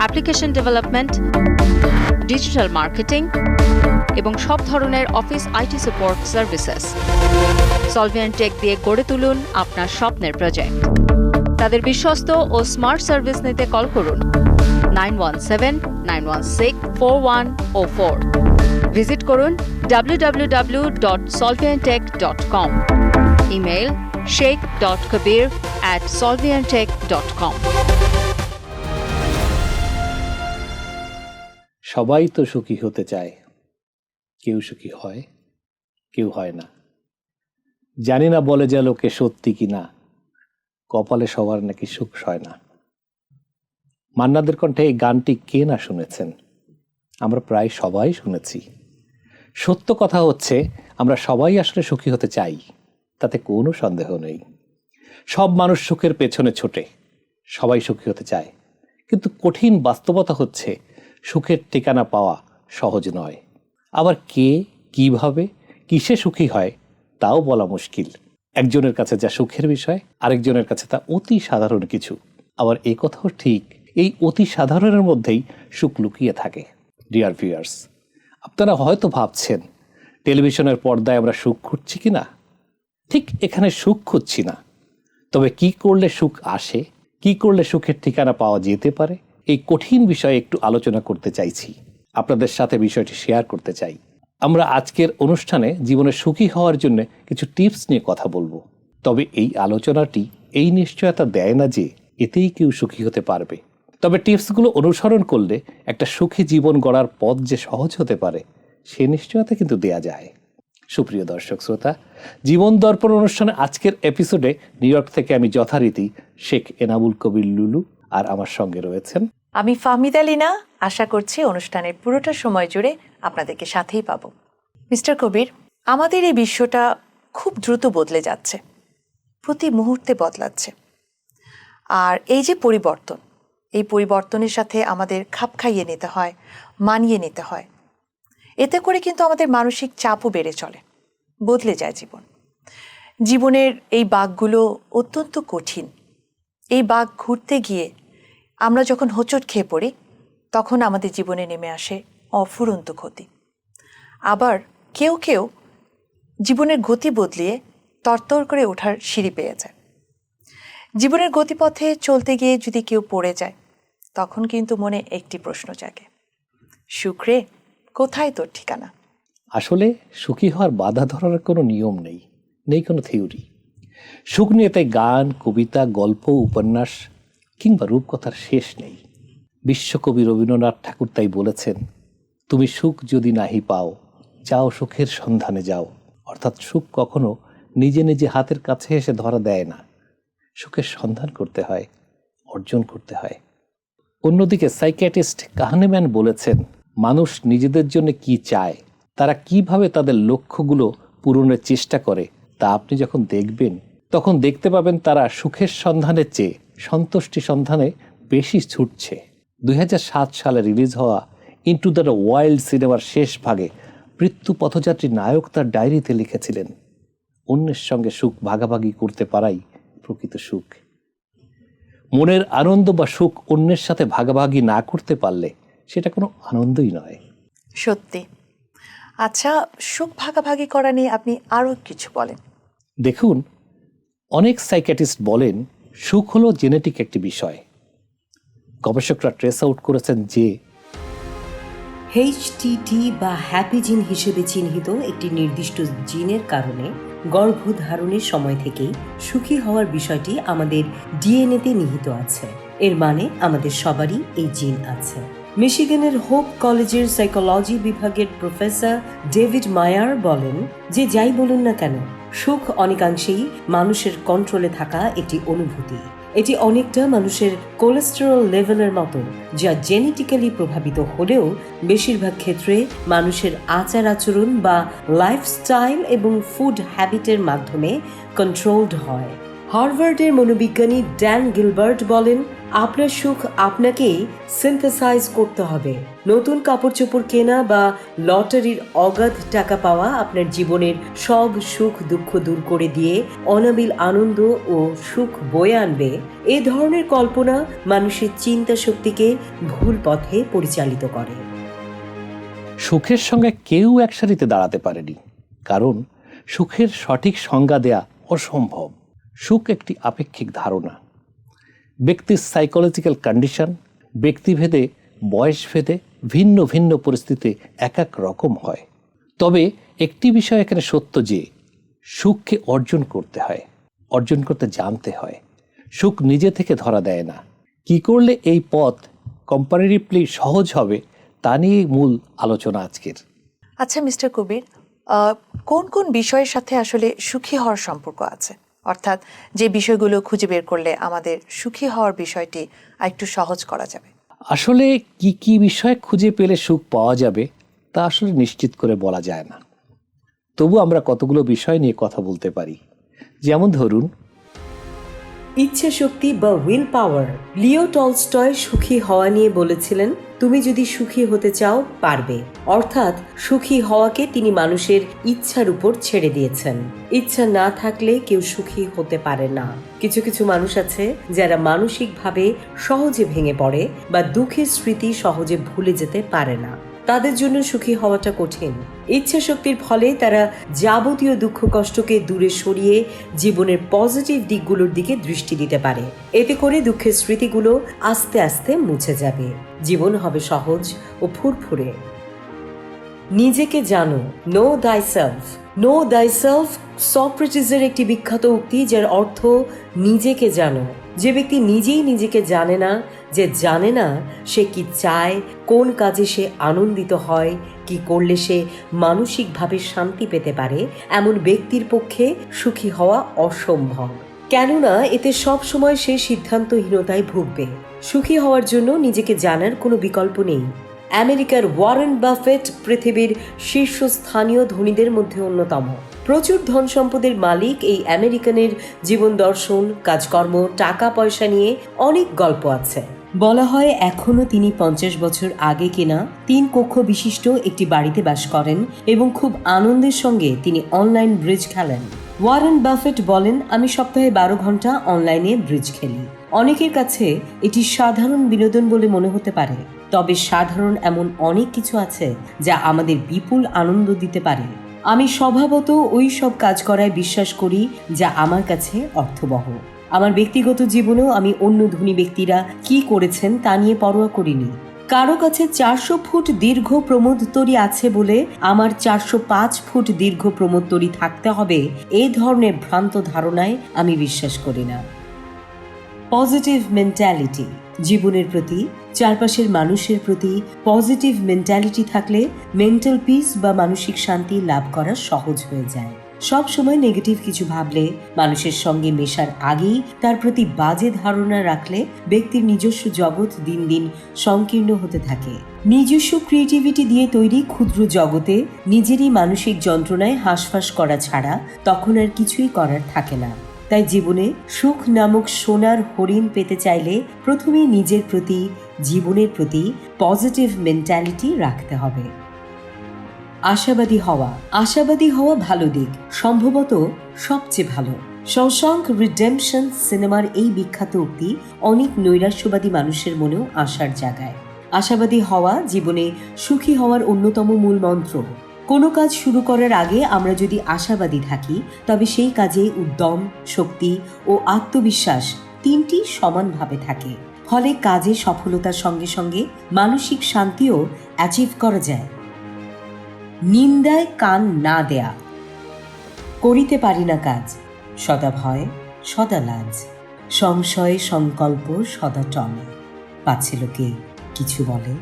application development, digital marketing এবং সব ধরনের office IT support services. Solvian tech দিয়ে গড়ে তুলুন আপনার স্বপ্নের প্রজেক্ট। তাদের বিশ্বস্ত ও স্মার্ট সার্ভিস নিতে কল করুন nine one seven, nine one six, four one ও ফোর। ভিজিট করুন www.solviantech.com email Sheikh dot Kabir at Solviantech dot com. সবাই তো সুখী হতে চায়। কেউ সুখী হয়, কেউ হয় না। জানি না বলে যা লোকে সত্যি কি না। কপালে সবার নাকি সুখ সয় না। মান্নাদের কণ্ঠে এই গানটি কে না শুনেছেন? আমরা প্রায় সবাই শুনেছি। সত্য কথা হচ্ছে, আমরা সবাই আসলে সুখী হতে চাই, তাতে কোনো সন্দেহ নেই। সব মানুষ সুখের পেছনে ছোটে, সবাই সুখী হতে চায়। কিন্তু কঠিন বাস্তবতা হচ্ছে সুখের ঠিকানা পাওয়া সহজ নয়। আবার কে, কীভাবে, কিসে সুখী হয়, তাও বলা মুশকিল। একজনের কাছে যা সুখের বিষয়, আরেকজনের কাছে তা অতি সাধারণ কিছু। আবার এ কথাও ঠিক, এই অতি সাধারণের মধ্যেই সুখ লুকিয়ে থাকে। ডিয়ার ভিউয়ার্স আপনারা হয়তো ভাবছেন, টেলিভিশনের পর্দায় আমরা সুখ খুঁজছি কি না ঠিক এখানে সুখ খুঁজছি না। তবে কি করলে সুখ আসে, কি করলে সুখের ঠিকানা পাওয়া যেতে পারে? এই কঠিন বিষয়ে একটু আলোচনা করতে চাইছি। আপনাদের সাথে বিষয়টি শেয়ার করতে চাই। আমরা আজকের অনুষ্ঠানে জীবনে সুখী হওয়ার জন্য কিছু টিপস নিয়ে কথা বলব। তবে এই আলোচনাটি এই নিশ্চয়তা দেয় না যে এতেই কেউ সুখী হতে পারবে। তবে টিপসগুলো অনুসরণ করলে একটা সুখী জীবন গড়ার পথ যে সহজ হতে পারে, সে নিশ্চয়তা কিন্তু দেয়া যায়। সুপ্রিয় দর্শক শ্রোতা, জীবন দর্পণ অনুষ্ঠানে আজকের এপিসোডে নিউ ইয়র্ক থেকে আমি যথারীতি শেখ এনামুল কবির লুলু আর আমার সঙ্গে রয়েছেন আমি ফাহমিদা লিনা আশা করছি অনুষ্ঠানের পুরোটা সময় জুড়ে আপনাদেরকে সাথেই পাব। মিস্টার কবির, আমাদের এই বিশ্বটা খুব দ্রুত বদলে যাচ্ছে। প্রতি মুহূর্তে বদলাচ্ছে। আর এই যে পরিবর্তন, এই পরিবর্তনের সাথে আমাদের খাপ খাইয়ে নিতে হয়, মানিয়ে নিতে হয়। এতে করে কিন্তু আমাদের মানসিক চাপও বেড়ে চলে, বদলে যায় জীবন। জীবনের এই বাঘগুলো অত্যন্ত কঠিন। এই বাঘ ঘুরতে গিয়ে আমরা যখন হোঁচট খেয়ে পড়ি, তখন আমাদের জীবনে নেমে আসে অফুরন্ত ক্ষতি। আবার কেউ কেউ জীবনের গতি বদলিয়ে তরতর করে ওঠার সিঁড়ি পেয়ে যায়। জীবনের গতিপথে চলতে গিয়ে যদি কেউ পড়ে যায়, তখন কিন্তু মনে একটি প্রশ্ন জাগে। শুক্রে কোথায় তোর ঠিকানা? আসলে সুখী হওয়ার বাধা ধরার কোনো নিয়ম নেই নেই কোনো থিওরি। সুখ নিয়ে তাই গান, কবিতা, গল্প, উপন্যাস কিংবা রূপকথার শেষ নেই। বিশ্বকবি রবীন্দ্রনাথ ঠাকুর তাই বলেছেন, তুমি সুখ যদি নাহি পাও, যাও সুখের সন্ধানে যাও। অর্থাৎ সুখ কখনো নিজে নিজে হাতের কাছে এসে ধরা দেয় না। সুখের সন্ধান করতে হয়, অর্জন করতে হয়। অন্যদিকে সাইকিয়াটিস্ট কাহানেম্যান বলেছেন, মানুষ নিজেদের জন্য কি চায়, তারা কীভাবে তাদের লক্ষ্যগুলো পূরণের চেষ্টা করে, তা আপনি যখন দেখবেন, তখন দেখতে পাবেন তারা সুখের সন্ধানের চেয়ে সন্তুষ্টি সন্ধানে বেশি ছুটছে। দুই হাজার সাত সালে রিলিজ হওয়া ইন্টু দ্য ওয়াইল্ড সিনেমার শেষ ভাগে মৃত্যু পথযাত্রী নায়ক তার ডায়েরিতে লিখেছিলেন অন্যের সঙ্গে সুখ ভাগাভাগি করতে পারাই প্রকৃত সুখ। মনের আনন্দ বা সুখ অন্যের সাথে ভাগাভাগি না করতে পারলে সেটা কোনো আনন্দই নয়। সত্যি। আচ্ছা সুখ ভাগাভাগি করা নিয়ে আপনি আরও কিছু বলেন। দেখুন অনেক সাইকিয়াট্রিস্ট বলেন সুখ হলো জেনেটিক একটি বিষয়। গবেষকরা ট্রেস আউট করেছেন যে এইচটিটি বা হ্যাপি জিন হিসেবে চিহ্নিত একটি নির্দিষ্ট জিনের কারণে গর্ভধারণের সময় থেকেই সুখী হওয়ার বিষয়টি আমাদের ডিএনএতে নিহিত আছে। এর মানে আমাদের সবারই এই জিন আছে। মিশিগানের হোপ কলেজের সাইকোলজি বিভাগের প্রফেসর ডেভিড মায়ার বলেন যে যাই বলুন না কেন সুখ অনেকাংশেই মানুষের কন্ট্রোলে থাকা একটি অনুভূতি। এটি অনেকটা মানুষের কোলেস্টেরল লেভেলের মতো যা জেনেটিক্যালি প্রভাবিত হলেও বেশিরভাগ ক্ষেত্রে মানুষের আচার আচরণ বা লাইফস্টাইল এবং ফুড হ্যাবিটের মাধ্যমে কন্ট্রোলড হয়। হার্ভার্ডের মনোবিজ্ঞানী ড্যান গিলবার্ট বলেন, আপনার সুখ আপনাকেই সিনথেসাইজ করতে হবে। নতুন কাপড় চোপড় কেনা বা লটারির অগাধ টাকা পাওয়া আপনার জীবনের সব সুখ দুঃখ দূর করে দিয়ে অনাবিল আনন্দ ও সুখ বয়ে আনবে, এ ধরনের কল্পনা মানুষের চিন্তা শক্তিকে ভুল পথে পরিচালিত করে। সুখের সঙ্গে কেউ এক সারিতে দাঁড়াতে পারেনি, কারণ সুখের সঠিক সংজ্ঞা দেয়া অসম্ভব। সুখ একটি আপেক্ষিক ধারণা। ব্যক্তির সাইকোলজিক্যাল কন্ডিশন ব্যক্তিভেদে, বয়সভেদে ভিন্ন ভিন্ন পরিস্থিতি এক এক রকম হয়। তবে একটি বিষয় এখানে সত্য যে, সুখকে অর্জন করতে হয়, অর্জন করতে জানতে হয়। সুখ নিজে থেকে ধরা দেয় না। কি করলে এই পথ কম্পারেটিভলি সহজ হবে, তা নিয়েই মূল আলোচনা আজকের। আচ্ছা মিস্টার কবির কোন কোন বিষয়ের সাথে আসলে সুখী হওয়ার সম্পর্ক আছে? অর্থাৎ যে বিষয়গুলো খুঁজে বের করলে আমাদের সুখী হওয়ার বিষয়টি একটু সহজ করা যাবে। আসলে কি কি বিষয় খুঁজে পেলে সুখ পাওয়া যাবে, তা আসলে নিশ্চিত করে বলা যায় না। তবু আমরা কতগুলো বিষয় নিয়ে কথা বলতে পারি। যেমন ধরুন ইচ্ছা শক্তি বা উইল পাওয়ার। লিও টলস্টয় সুখী হওয়া নিয়ে বলেছিলেন, তুমি যদি সুখী হতে চাও, পারবে। অর্থাৎ, সুখী হওয়াকে তিনি মানুষের ইচ্ছার উপর ছেড়ে দিয়েছেন। ইচ্ছা না থাকলে কেউ সুখী হতে পারে না। কিছু কিছু মানুষ আছে যারা মানসিকভাবে সহজে ভেঙে পড়ে বা দুঃখের স্মৃতি সহজে ভুলে যেতে পারে না। তাদের জন্য সুখী হওয়াটা কঠিন। ইচ্ছা শক্তির ফলে তারা যাবতীয় দুঃখ কষ্টকে দূরে সরিয়ে জীবনের পজিটিভ দিকগুলোর দিকে দৃষ্টি দিতে পারে। এতে করে দুঃখের স্মৃতিগুলো আস্তে আস্তে মুছে যাবে। জীবন হবে সহজ ও ফুরফুরে। নিজেকে জানো know thy self know thy self সক্রেটিসের একটি বিখ্যাত উক্তি, যার অর্থ নিজেকে জানো। যে ব্যক্তি নিজেই নিজেকে জানে না, যে জানে না সে কি চায়, কোন কাজে সে আনন্দিত হয়, কি করলে সে মানসিকভাবে শান্তি পেতে পারে, এমন ব্যক্তির পক্ষে সুখী হওয়া অসম্ভব। কেননা, এতে সব সময় সে সিদ্ধান্তহীনতায় ভুগবে। সুখী হওয়ার জন্য নিজেকে জানার কোনো বিকল্প নেই। আমেরিকার ওয়ারেন বাফেট পৃথিবীর শীর্ষস্থানীয় ধনীদের মধ্যে অন্যতম। প্রচুর ধন সম্পদের মালিক এই আমেরিকানের জীবন দর্শন, কাজকর্ম, টাকা পয়সা নিয়ে অনেক গল্প আছে। বলা হয় এখনও তিনি পঞ্চাশ বছর আগে কেনা তিন কক্ষ বিশিষ্ট একটি বাড়িতে বাস করেন এবং খুব আনন্দের সঙ্গে তিনি অনলাইন ব্রিজ খেলেন। ওয়ারেন বাফেট বলেন, আমি সপ্তাহে বারো ঘণ্টা অনলাইনে ব্রিজ খেলি। অনেকের কাছে এটি সাধারণ বিনোদন বলে মনে হতে পারে। তবে সাধারণ এমন অনেক কিছু আছে যা আমাদের বিপুল আনন্দ দিতে পারে। আমি স্বভাবত ওই সব কাজ করায় বিশ্বাস করি যা আমার কাছে অর্থবহ। আমার ব্যক্তিগত জীবনেও আমি অন্য ধনী ব্যক্তিরা কি করেছেন তা নিয়ে পরোয়া করিনি। কারও কাছে চারশো ফুট দীর্ঘ প্রমোদতরী আছে বলে আমার চারশো পাঁচ ফুট দীর্ঘ প্রমোদতরী থাকতে হবে এই ধরনের ভ্রান্ত ধারণায় আমি বিশ্বাস করি না। পজিটিভ মেন্টালিটি, জীবনের প্রতি চারপাশের মানুষের প্রতি পজিটিভ মেন্টালিটি থাকলে মেন্টাল পিস বা মানসিক শান্তি লাভ করা সহজ হয়ে যায়। সব সময় নেগেটিভ কিছু ভাবলে, মানুষের সঙ্গে মেশার আগেই তার প্রতি বাজে ধারণা রাখলে ব্যক্তির নিজস্ব জগৎ দিন দিন সংকীর্ণ হতে থাকে। নিজস্ব ক্রিয়েটিভিটি দিয়ে তৈরি ক্ষুদ্র জগতে নিজেরই মানসিক যন্ত্রণায় হাঁসফাঁস করা ছাড়া তখন আর কিছুই করার থাকে না। তাই জীবনে সুখ নামক সোনার হরিণ পেতে চাইলে প্রথমেই নিজের প্রতি জীবনের প্রতি পজিটিভ মেন্টালিটি রাখতে হবে। আশাবাদী হওয়া। আশাবাদী হওয়া ভালো দিক। সম্ভবত সবচেয়ে ভালো। শশাঙ্ক রিডেমশন সিনেমার এই বিখ্যাত উক্তি অনেক নৈরাশ্যবাদী মানুষের মনেও আশার জাগায়। আশাবাদী হওয়া জীবনে সুখী হওয়ার অন্যতম মূল মন্ত্র। কোনো কাজ শুরু করার আগে আমরা যদি আশাবাদী থাকি, তবে সেই কাজে উদ্যম, শক্তি ও আত্মবিশ্বাস তিনটি সমানভাবে থাকে। ফলে কাজে সফলতার সঙ্গে সঙ্গে মানসিক শান্তিও অ্যাচিভ করা যায়। নিন্দায় কান না দেয়া। করিতে পারি না কাজ। সদা ভয়, সদা লাজ। সংশয় সংকল্প সদা টনে পাচ্ছে লোকে কিছু বলে।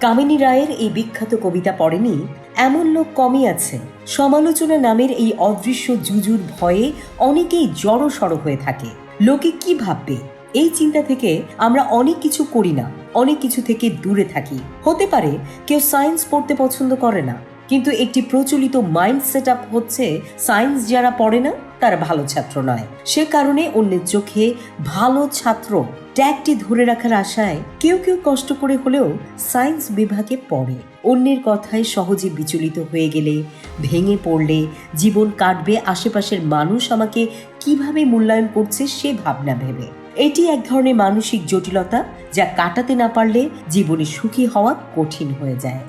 কামিনী রায়ের এই বিখ্যাত কবিতা পড়েনি, এমন লোক কমই আছে। সমালোচনা নামের এই অদৃশ্য জুজুর ভয়ে অনেকেই জড়ো সড়ো হয়ে থাকে। লোকে কি ভাববে? এই চিন্তা থেকে আমরা অনেক কিছু করি না, অনেক কিছু থেকে দূরে থাকি। হতে পারে কেউ সায়েন্স পড়তে পছন্দ করে না, কিন্তু একটি প্রচলিত মাইন্ড সেট আপ হচ্ছে সায়েন্স যারা পড়ে না, তারা ভালো ছাত্র নয়। সে কারণে অন্যের চোখে ভালো ছাত্র ট্যাগটি ধরে রাখার আশায় কেউ কেউ কষ্ট করে হলেও সায়েন্স বিভাগে পড়ে। অন্যের কথায় সহজে বিচলিত হয়ে গেলে, ভেঙে পড়লে জীবন কাটবে আশেপাশের মানুষ আমাকে কীভাবে মূল্যায়ন করছে সে ভাবনা ভেবে। এটি এক ধরনের মানসিক জটিলতা যা কাটাতে না পারলে জীবনে সুখী হওয়া কঠিন হয়ে যায়।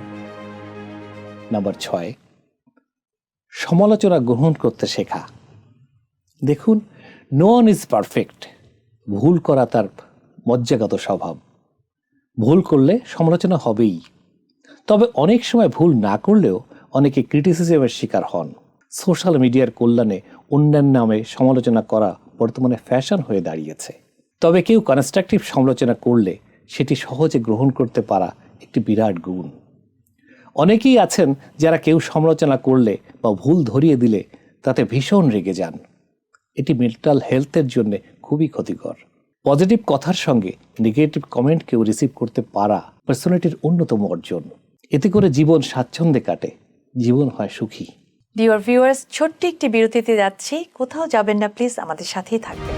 নাম্বার ছয়, সমালোচনা গ্রহণ করতে শেখা। দেখুন নো ওয়ান ইজ পারফেক্ট ভুল করা তার মজ্জাগত স্বভাব। ভুল করলে সমালোচনা হবেই। তবে অনেক সময় ভুল না করলেও অনেকে ক্রিটিসিজমের শিকার হন। সোশ্যাল মিডিয়ার কল্যাণে অন্যান্য নামে সমালোচনা করা বর্তমানে ফ্যাশন হয়ে দাঁড়িয়েছে। তবে কেউ কনস্ট্রাকটিভ সমালোচনা করলে সেটি সহজে গ্রহণ করতে পারা একটি বিরাট গুণ। অনেকেই আছেন যারা কেউ সমালোচনা করলে বা ভুল ধরিয়ে দিলে তাতে ভীষণ রেগে যান। এটি মেন্টাল হেলথের জন্য খুবই ক্ষতিকর। পজিটিভ কথার সঙ্গে নেগেটিভ কমেন্ট কেউ রিসিভ করতে পারা পার্সোনালিটির অন্যতম অর্জন। এতে করে জীবন স্বাচ্ছন্দ্যে কাটে, জীবন হয় সুখী। ডিওর ভিউয়ার্স ছোট্ট একটি বিরতিতে যাচ্ছি। কোথাও যাবেন না প্লিজ আমাদের সাথেই থাকবেন।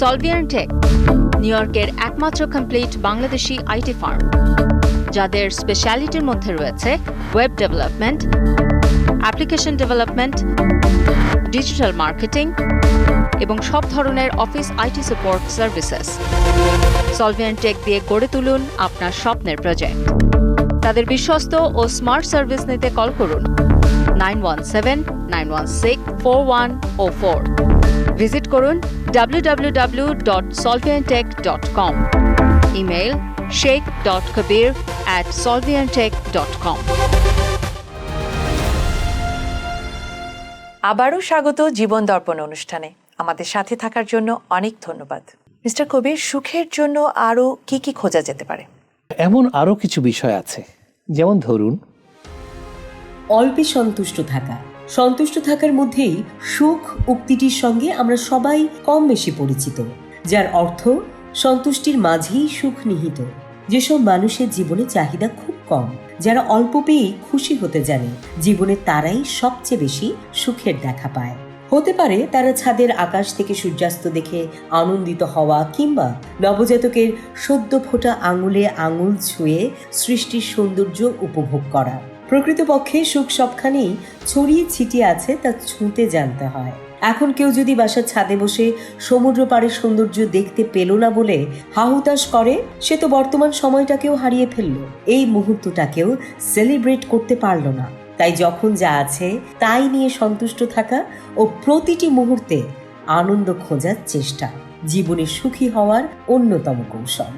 সলভিয়ান টেক নিউ ইয়র্কের একমাত্র কমপ্লিট বাংলাদেশি আইটি ফার্ম যাদের স্পেশালিটির মধ্যে রয়েছে web development application development digital marketing এবং সব ধরনের office IT support services Solvian tech দিয়ে গড়ে তুলুন আপনার স্বপ্নের প্রজেক্ট তাদের বিশ্বস্ত ও স্মার্ট সার্ভিস নিতে কল করুন। Nine one seven nine one six four one o four visit করুন www.solviantech.com email Sheikh dot Kabir at solviantech dot com আবারও স্বাগত জীবন দর্পণ অনুষ্ঠানে। আমাদের সাথে থাকার জন্য অনেক ধন্যবাদ। মিস্টার কবির সুখের জন্য আরও কি কি খোঁজা যেতে পারে? এমন আরও কিছু বিষয় আছে। যেমন ধরুন অল্পে সন্তুষ্ট থাকা। সন্তুষ্ট থাকার মধ্যেই সুখ উক্তিটির সঙ্গে আমরা সবাই কম বেশি পরিচিত, যার অর্থ সন্তুষ্টির মাঝেই সুখ নিহিত। যেসব মানুষের জীবনে চাহিদা খুব কম, যারা অল্প পেয়েই খুশি হতে জানে, জীবনে তারাই সবচেয়ে বেশি সুখের দেখা পায়। হতে পারে তারা ছাদের আকাশ থেকে সূর্যাস্ত দেখে আনন্দিত হওয়া কিংবা নবজাতকের সদ্য ফোটা আঙুলে আঙুল ছুঁয়ে সৃষ্টির সৌন্দর্য উপভোগ করা। প্রকৃতপক্ষে সুখ সবখানেই ছড়িয়ে ছিটিয়ে আছে তা ছুঁতে জানতে হয়। এখন কেউ যদি বাসার ছাদে বসে সমুদ্র পাড়ের সৌন্দর্য দেখতে পেল না বলে হাহুতাশ করে, সে তো বর্তমান সময়টাকেও হারিয়ে ফেলল। এই মুহূর্তটাকেও সেলিব্রেট করতে পারল না। তাই যখন যা আছে তাই নিয়ে সন্তুষ্ট থাকা ও প্রতিটি মুহূর্তে আনন্দ খোঁজার চেষ্টা, জীবনে সুখী হওয়ার অন্যতম কৌশল।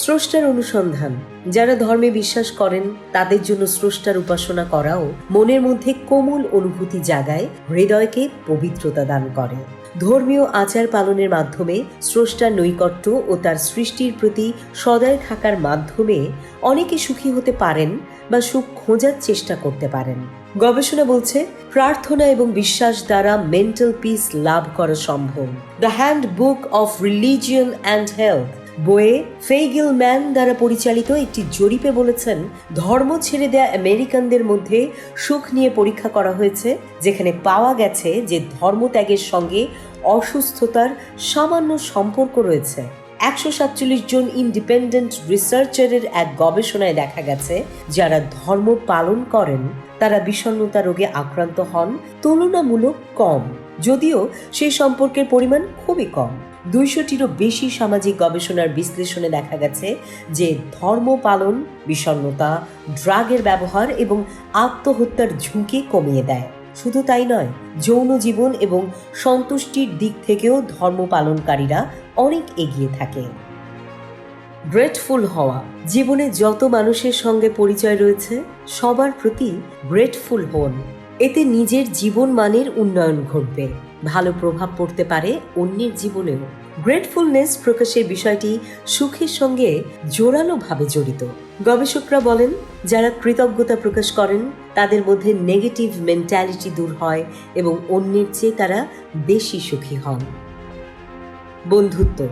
স্রষ্টার অনুসন্ধান। যারা ধর্মে বিশ্বাস করেন, তাদের জন্য স্রষ্টার উপাসনা করাও মনের মধ্যে কোমল অনুভূতি জাগায়, হৃদয়কে পবিত্রতা দান করে। ধর্মীয় আচার পালনের মাধ্যমে স্রষ্টার নৈকট্য ও তার সৃষ্টির প্রতি সদয় থাকার মাধ্যমে অনেকে সুখী হতে পারেন বা সুখ খোঁজার চেষ্টা করতে পারেন। গবেষণা বলছে, প্রার্থনা এবং বিশ্বাস দ্বারা মেন্টাল পিস লাভ করা সম্ভব। The handbook of religion and health বইয়ে ফেইগিল ম্যান দ্বারা পরিচালিত একটি জরিপে বলেছেন, ধর্ম ছেড়ে দেয়া আমেরিকানদের মধ্যে সুখ নিয়ে পরীক্ষা করা হয়েছে, যেখানে পাওয়া গেছে যে ধর্মত্যাগের সঙ্গে অসুস্থতার সামান্য সম্পর্ক রয়েছে। একশো সাতচল্লিশ জন ইন্ডিপেন্ডেন্ট রিসার্চারের এক গবেষণায় দেখা গেছে, যারা ধর্ম পালন করেন, তারা বিষণ্ণতা রোগে আক্রান্ত হন, তুলনামূলক কম, যদিও সেই সম্পর্কের পরিমাণ খুবই কম। দুইশোটিরও বেশি সামাজিক গবেষণার বিশ্লেষণে দেখা গেছে যে ধর্ম পালন, বিষণ্ণতা, ড্রাগের ব্যবহার এবং আত্মহত্যার ঝুঁকি কমিয়ে দেয়। শুধু তাই নয়, যৌন জীবন এবং সন্তুষ্টির দিক থেকেও ধর্ম পালনকারীরা অনেক এগিয়ে থাকে। গ্রেটফুল হওয়া, জীবনে যত মানুষের সঙ্গে পরিচয় রয়েছে, সবার প্রতি গ্রেটফুল হন। এতে নিজের জীবন মানের উন্নয়ন ঘটবে। ভালো প্রভাব পড়তে পারে অন্যের জীবনেও। গ্রেটফুলনেস প্রকাশের বিষয়টি সুখের সঙ্গে জোরালোভাবে জড়িত। গবেষকরা বলেন, যারা কৃতজ্ঞতা প্রকাশ করেন, তাদের মধ্যে নেগেটিভ মেন্টালিটি দূর হয় এবং অন্যের চেয়ে তারা বেশি সুখী হন। বন্ধুত্ব।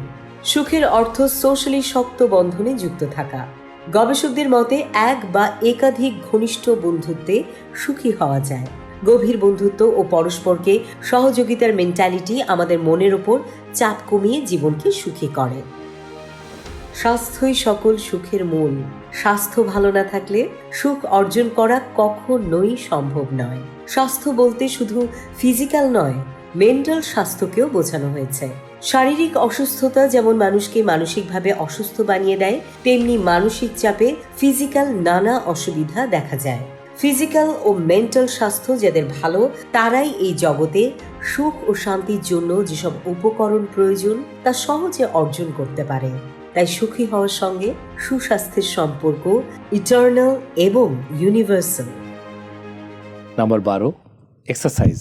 সুখের অর্থ সোশ্যালি শক্ত বন্ধনে যুক্ত থাকা। গবেষকদের মতে, এক বা একাধিক ঘনিষ্ঠ বন্ধুত্বে সুখী হওয়া যায়। গভীর বন্ধুত্ব ও পরস্পরকে সহযোগিতার মেন্টালিটি আমাদের মনের ওপর চাপ কমিয়ে জীবনকে সুখী করে। স্বাস্থ্যই সকল সুখের মূল। স্বাস্থ্য ভালো না থাকলে সুখ অর্জন করা কখনোই সম্ভব নয়। স্বাস্থ্য বলতে শুধু ফিজিক্যাল নয় মেন্টাল স্বাস্থ্যকেও বোঝানো হয়েছে। শারীরিক অসুস্থতা যেমন মানুষকে মানসিকভাবে অসুস্থ বানিয়ে দেয়, তেমনি মানসিক চাপে ফিজিক্যাল নানা অসুবিধা দেখা যায়। ফিজিক্যাল ও মেন্টাল স্বাস্থ্য যাদের ভালো, তারাই এই জগতে সুখ ও শান্তির জন্য যেসব উপকরণ প্রয়োজন, তা সহজে অর্জন করতে পারে। তাই সুখী হওয়ার সঙ্গে সুস্বাস্থ্যের সম্পর্ক ইটার্নাল এবং ইউনিভার্সাল নাম্বার বারো এক্সারসাইজ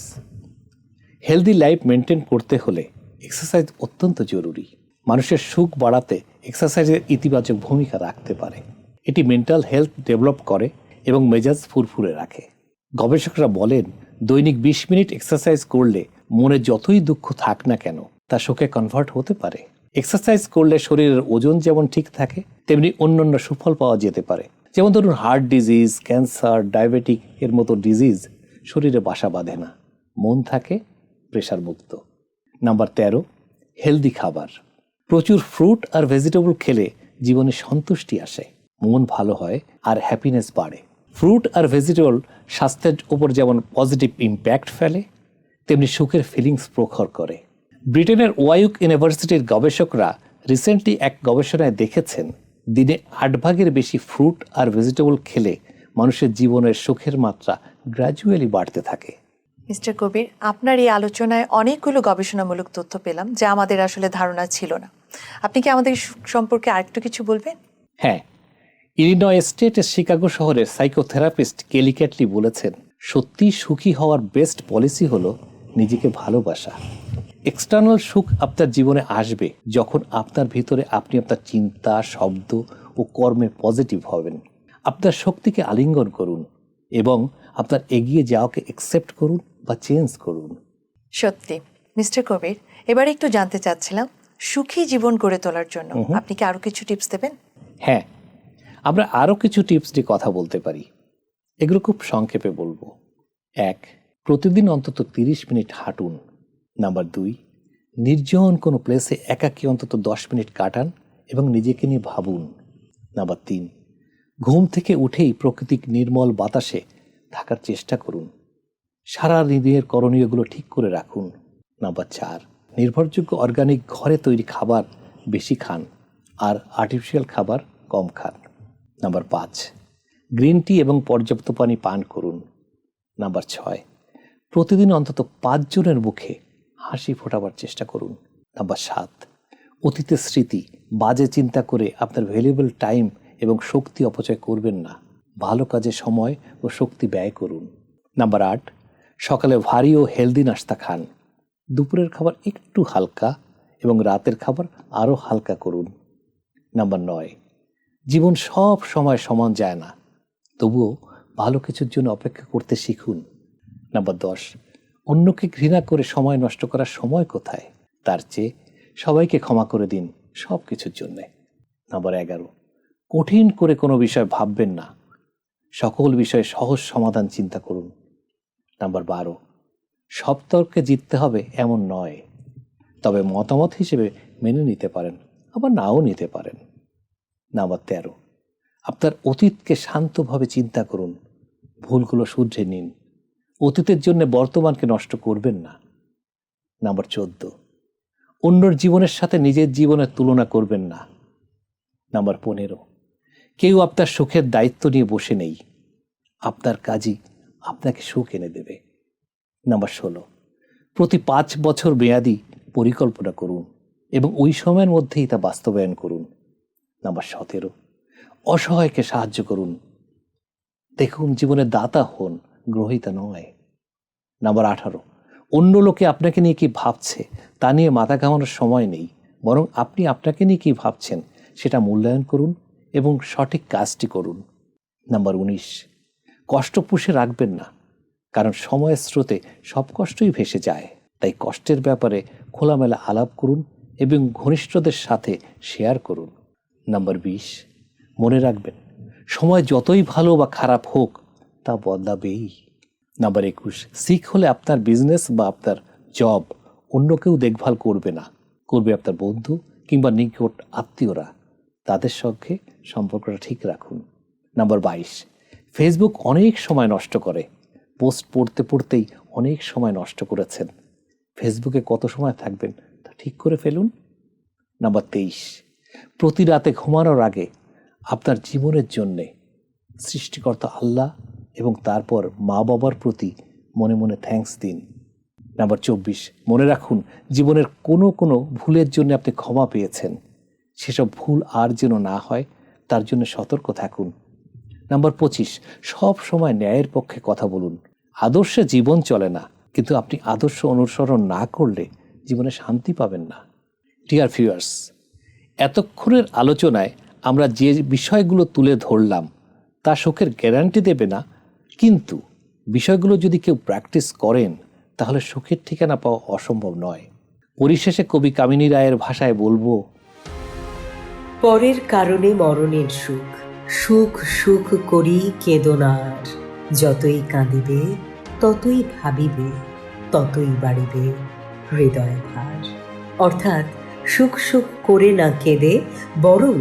হেলদি লাইফ মেনটেন করতে হলে এক্সারসাইজ অত্যন্ত জরুরি। মানুষের সুখ বাড়াতে এক্সারসাইজের ইতিবাচক ভূমিকা রাখতে পারে। এটি মেন্টাল হেলথ ডেভেলপ করে এবং মেজাজ ফুরফুরে রাখে। গবেষকরা বলেন, দৈনিক বিশ মিনিট এক্সারসাইজ করলে মনে যতই দুঃখ থাক না কেন, তা সুখে কনভার্ট হতে পারে। এক্সারসাইজ করলে শরীরের ওজন যেমন ঠিক থাকে, তেমনি অন্যান্য সুফল পাওয়া যেতে পারে। যেমন ধরুন হার্ট ডিজিজ ক্যান্সার ডায়াবেটিক এর মতো ডিজিজ শরীরে বাসা বাঁধে না। মন থাকে প্রেশার মুক্ত। নাম্বার তেরো হেলদি খাবার। প্রচুর ফ্রুট আর ভেজিটেবল খেলে জীবনে সন্তুষ্টি আসে। মন ভালো হয় আর হ্যাপিনেস বাড়ে। ফ্রুট আর ভেজিটেবল স্বাস্থ্যের উপর যেমন পজিটিভ ইম্প্যাক্ট ফেলে তেমনি সুখের ফিলিংস প্রখর করে। ব্রিটেনের ওয়াইউক ইউনিভার্সিটির গবেষকরা রিসেন্টলি এক গবেষণায় দেখেছেন দিনে আট ভাগের বেশি ফ্রুট আর ভেজিটেবল খেলে মানুষের জীবনের সুখের মাত্রা গ্র্যাজুয়ালি বাড়তে থাকে। মিস্টার কবির আপনার এই আলোচনায় অনেকগুলো গবেষণামূলক তথ্য পেলাম যা আমাদের আসলে ধারণা ছিল না। আপনি কি আমাদের সুখ সম্পর্কে আরেকটু কিছু বলবেন? হ্যাঁ ইলিনয় স্টেটের শিকাগো শহরের সাইকোথেরাপিস্ট কেলি ক্যাটলি বলেছেন সত্যি সুখী হওয়ার বেস্ট পলিসি হলো নিজেকে ভালোবাসা। এক্সটার্নাল সুখ আপনার জীবনে আসবে যখন আপনার ভিতরে আপনি আপনার চিন্তা শব্দ ও কর্মে পজিটিভ হবেন। আপনার শক্তিকে আলিঙ্গন করুন এবং আপনার এগিয়ে যাওয়াকে একসেপ্ট করুন বা চেঞ্জ করুন। সত্যি মিস্টার কবির এবার একটু জানতে চাচ্ছিলাম সুখী জীবন গড়ে তোলার জন্য আপনি কি আরও কিছু টিপস দেবেন? হ্যাঁ আমরা আরও কিছু টিপস নিয়ে কথা বলতে পারি। এগুলো খুব সংক্ষেপে বলব। এক, প্রতিদিন অন্তত তিরিশ মিনিট হাঁটুন। নাম্বার দুই, নির্জন কোনো প্লেসে একাকী অন্তত দশ মিনিট কাটান এবং নিজেকে নিয়ে ভাবুন। নাম্বার তিন, ঘুম থেকে উঠেই প্রকৃতিক নির্মল বাতাসে থাকার চেষ্টা করুন। সারা দিনের করণীয়গুলো ঠিক করে রাখুন। নাম্বার চার, নির্ভরযোগ্য অর্গানিক ঘরে তৈরি খাবার বেশি খান। আর আর্টিফিশিয়াল খাবার কম খান। নাম্বার পাঁচ, গ্রিন টি এবং পর্যাপ্ত পানি পান করুন। নাম্বার ছয়, প্রতিদিন অন্তত পাঁচজনের মুখে হাসি ফোটাবার চেষ্টা করুন। নাম্বার সাত, অতীতের স্মৃতি বাজে চিন্তা করে আপনার ভ্যালুয়েবল টাইম এবং শক্তি অপচয় করবেন না। ভালো কাজে সময় ও শক্তি ব্যয় করুন। নাম্বার আট, সকালে ভারী ও হেলদি নাস্তা খান। দুপুরের খাবার একটু হালকা এবং রাতের খাবার আরও হালকা করুন। নাম্বার নয় জীবন সব সময় সমান যায় না। তবুও ভালো কিছুর জন্য অপেক্ষা করতে শিখুন। নাম্বার দশ, অন্যকে ঘৃণা করে সময় নষ্ট করার সময় কোথায়? তার চেয়ে সবাইকে ক্ষমা করে দিন সব কিছুর জন্যে। নাম্বার এগারো, কঠিন করে কোনো বিষয় ভাববেন না। সকল বিষয়ে সহজ সমাধান চিন্তা করুন। নাম্বার বারো, সব তর্কে জিততে হবে এমন নয়। তবে মতামত হিসেবে মেনে নিতে পারেন, আবার নাও নিতে পারেন। নাম্বার তেরো। আপনার অতীতকে শান্তভাবে চিন্তা করুন। ভুলগুলো শুধরে নিন। অতীতের জন্য বর্তমানকে নষ্ট করবেন না। নাম্বার চোদ্দ। অন্যর জীবনের সাথে নিজের জীবনের তুলনা করবেন না। নাম্বার পনেরো। কেউ আপনার সুখের দায়িত্ব নিয়ে বসে নেই। আপনার কাজই আপনাকে সুখ এনে দেবে। নাম্বার ষোলো। প্রতি পাঁচ বছর মেয়াদি পরিকল্পনা করুন এবং ওই সময়ের মধ্যেই তা বাস্তবায়ন করুন। নাম্বার সতেরো। অসহায়কে সাহায্য করুন। দেখুন, জীবনের দাতা হন, গ্রহিতা নয়। নাম্বার আঠারো। অন্য লোকে আপনাকে নিয়ে কি ভাবছে, তা নিয়ে মাথা ঘামানোর সময় নেই। বরং আপনি আপনাকে নিয়ে কি ভাবছেন, সেটা মূল্যায়ন করুন এবং সঠিক কাজটি করুন। নাম্বার উনিশ। কষ্ট পুষে রাখবেন না, কারণ সময়ের স্রোতে সব কষ্টই ভেসে যায়। তাই কষ্টের ব্যাপারে খোলামেলা আলাপ করুন এবং ঘনিষ্ঠদের সাথে শেয়ার করুন। নাম্বার বিশ, মনে রাখবেন, সময় যতই ভালো বা খারাপ হোক, তা বদলাবেই। নাম্বার একুশ, শিখ হলে আপনার বিজনেস বা আপনার জব অন্য কেউ দেখভাল করবে না। করবে আপনার বন্ধু কিংবা নিকট আত্মীয়রা। তাদের সঙ্গে সম্পর্কটা ঠিক রাখুন। নাম্বার বাইশ ফেসবুক অনেক সময় নষ্ট করে। পোস্ট পড়তে পড়তেই অনেক সময় নষ্ট করেছেন। ফেসবুকে কত সময় থাকবেন তা ঠিক করে ফেলুন। নাম্বার তেইশ প্রতি রাতে ঘুমানোর আগে আপনার জীবনের জন্যে সৃষ্টিকর্তা আল্লাহ এবং তারপর মা বাবার প্রতি মনে মনে থ্যাঙ্কস দিন। নাম্বার চব্বিশ, মনে রাখুন, জীবনের কোনো কোনো ভুলের জন্য আপনি ক্ষমা পেয়েছেন। সেসব ভুল আর যেন না হয়, তার জন্য সতর্ক থাকুন। নাম্বার পঁচিশ, সব সময় ন্যায়ের পক্ষে কথা বলুন। আদর্শে জীবন চলে না, কিন্তু আপনি আদর্শ অনুসরণ না করলে জীবনে শান্তি পাবেন না। ডিয়ার ভিউয়ার্স এতক্ষণের আলোচনায় আমরা যে বিষয়গুলো তুলে ধরলাম, তা সুখের গ্যারান্টি দেবে না। কিন্তু বিষয়গুলো যদি কেউ প্র্যাকটিস করেন, তাহলে সুখের ঠিকানা পাওয়া অসম্ভব নয়। পরিশেষে কবি কামিনী রায়ের ভাষায় বলব, পরের কারণে মরণের সুখ সুখ সুখ করি কেদনার। যতই কাঁদিবে, ততই ভাবিবে, ততই বাড়িবে হৃদয় ভার অর্থাৎ সুখ সুখ করে না কেঁদে বরং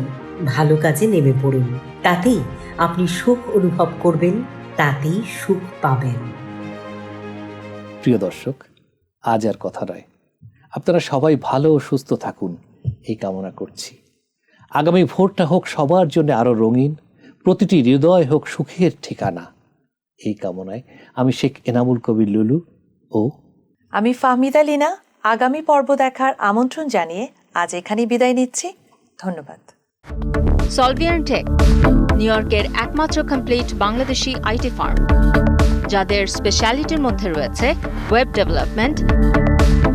ভালো কাজে নেমে পড়ুন। তাতেই আপনি সুখ অনুভব করবেন তাতেই সুখ পাবেন। প্রিয় দর্শক আজ আর কথা নয়। আপনারা সবাই ভালো ও সুস্থ থাকুন এই কামনা করছি। আগামী ভোরটা হোক সবার জন্য আরও রঙিন প্রতিটি হৃদয় হোক সুখের ঠিকানা। এই কামনায় আমি শেখ এনামুল কবির লুলু ও আমি ফাহমিদা লিনা আগামী পর্ব দেখার আমন্ত্রণ জানিয়ে আজ এখানেই বিদায় নিচ্ছি। ধন্যবাদ। সলভিয়ান টেক নিউ ইয়র্কের একমাত্র কমপ্লিট বাংলাদেশি আইটি ফার্ম। যাদের স্পেশালিটির মধ্যে রয়েছে web development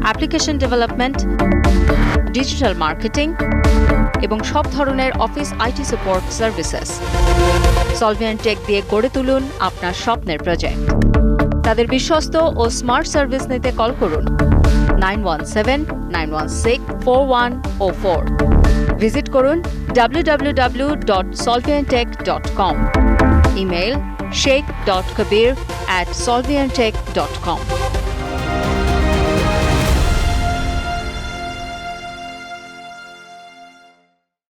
application development digital marketing এবং সব ধরনের office IT support services Solvian tech দিয়ে গড়ে তুলুন আপনার স্বপ্নের প্রজেক্ট তাদের বিশ্বস্ত ও স্মার্ট সার্ভিস নিতে কল করুন। Nine one seven nine one six four one o four visit করুন www.solviantech.com email sheikh.kabir at solviantech.com